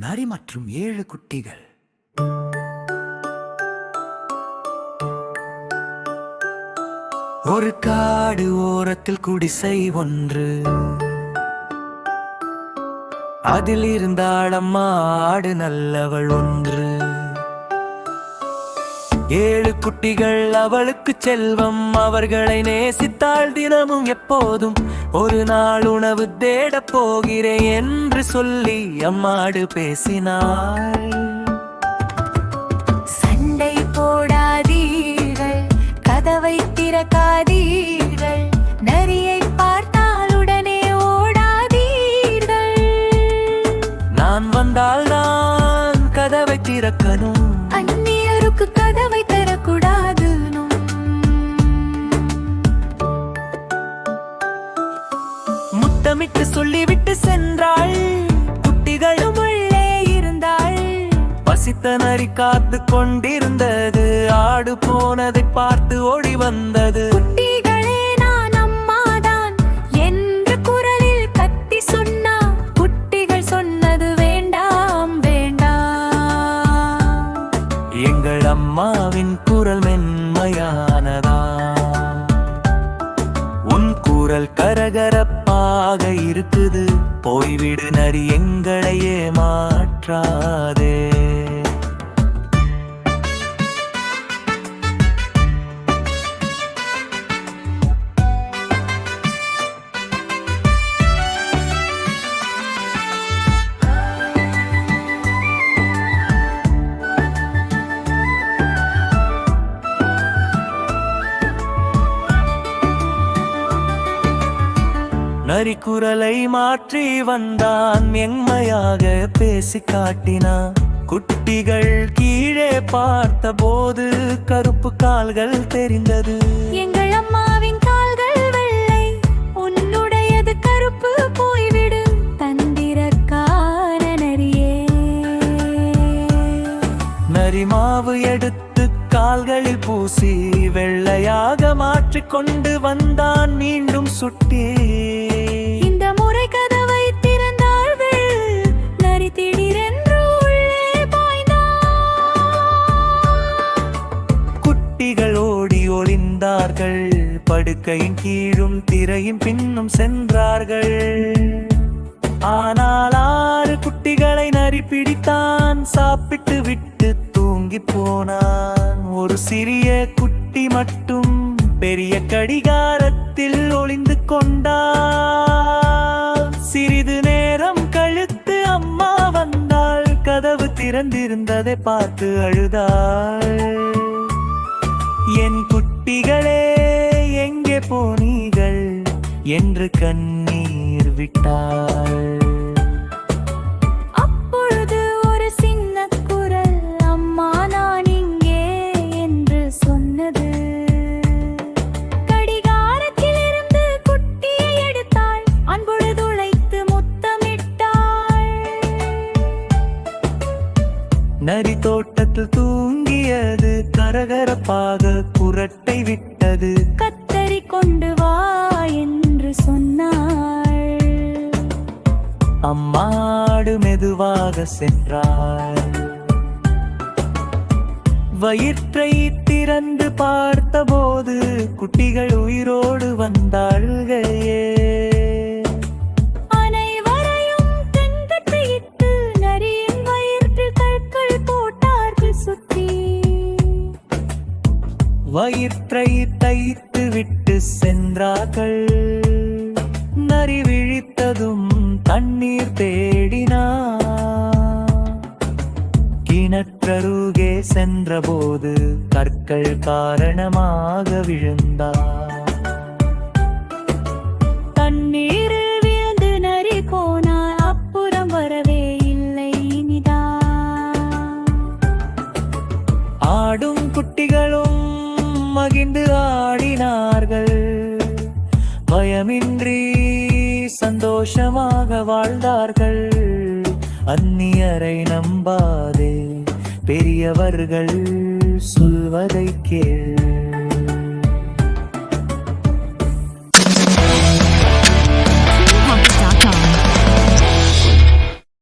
நரி மற்றும் ஏழு குட்டிகள். ஒரு காடு ஓரத்தில் குடிசை ஒன்று. அதில் இருந்தாள் அம்மா ஆடு நல்லவள் ஒன்று. ஏழு குட்டிகள் அவளுக்கு செல்வம் அவர்களை நேசித்தாள் தினமும் எப்போதும். ஒரு நாள் உணவு தேடப் போகிறேன் என்று சொல்லி அம்மாடு பேசினாள். சண்டை போடாதீர்கள் கதவை திறக்காதீர்கள் நரியை பார்த்தால் உடனே ஓடாதீர்கள். நான் வந்தால் நான் கதவை திறக்கணும். அந்நியருக்கு கதவை முத்தமிட்டு சொல்லிவிட்டு சென்றாள். குட்டிகளும் உள்ளே இருந்தாள். பசித்த நரி காத்து கொண்டிருந்தது. ஆடு போனதை பார்த்து ஓடி வந்தது. குட்டிகளே நான் அம்மாதான் உன் கூரல் கரகரப்பாக இருக்குது. போய்விடு நரி எங்களையே மாற்றாதே நரிக்குரலை மாற்றி வந்தான் மென்மையாக பேசி காட்டினான் குட்டிகள் கீழே பார்த்தபோது கருப்பு கால்கள் தெரிந்தது. எங்கள் அம்மாவின் பூசி வெள்ளையாக மாற்றிக் கொண்டு வந்தான் மீண்டும் சுட்டி. இந்த முறை கதவை திறந்தார்கள் நரி திடீரென்று குட்டிகள் ஓடி ஒளிந்தார்கள் படுக்கையின் கீழும் திரையும் பின்னும் சென்றார்கள். ஆனால் ஆறு குட்டிகளை நரி பிடித்தான் சாப்பிட்டு விட்டு தூங்கி போனான். ஒரு சிறிய குட்டி மட்டும் பெரிய கடிகாரத்தில் ஒளிந்து கொண்டா சிறிது நேரம் கழுத்து அம்மா வந்தாள். கதவு திறந்திருந்ததை பார்த்து அழுதாள். என் குட்டிகளே எங்கே போனீர்கள்? என்று கண்ணீர் விட்டாள். நரி தோட்டத்தில் தூங்கியது கரகரப்பாக குரட்டை விட்டது. கத்தரி கொண்டு வா என்று சொன்னாள். அம்மாடு மெதுவாக சென்றாள். வயிற்றை திறந்து பார்த்தபோது குட்டிகள் உயிரோடு வந்தாள்களே. வயிற்றை தைத்து விட்டு சென்றார்கள். நரி விழித்ததும் தண்ணீர் தேடினா. கிணற்றருகே சென்றபோது கற்கள் காரணமாக விழுந்தார் தண்ணீரில் விழுந்து நரி போனால் அப்புறம் வரவே இல்லை இனிதான் ஆடும் குட்டிகளும் மகிழ்ந்து ஆடினார்கள். பயமின்றி சந்தோஷமாக வாழ்ந்தார்கள். அந்நியரை நம்பாதே பெரியவர்கள் சொல்வதை கேள்.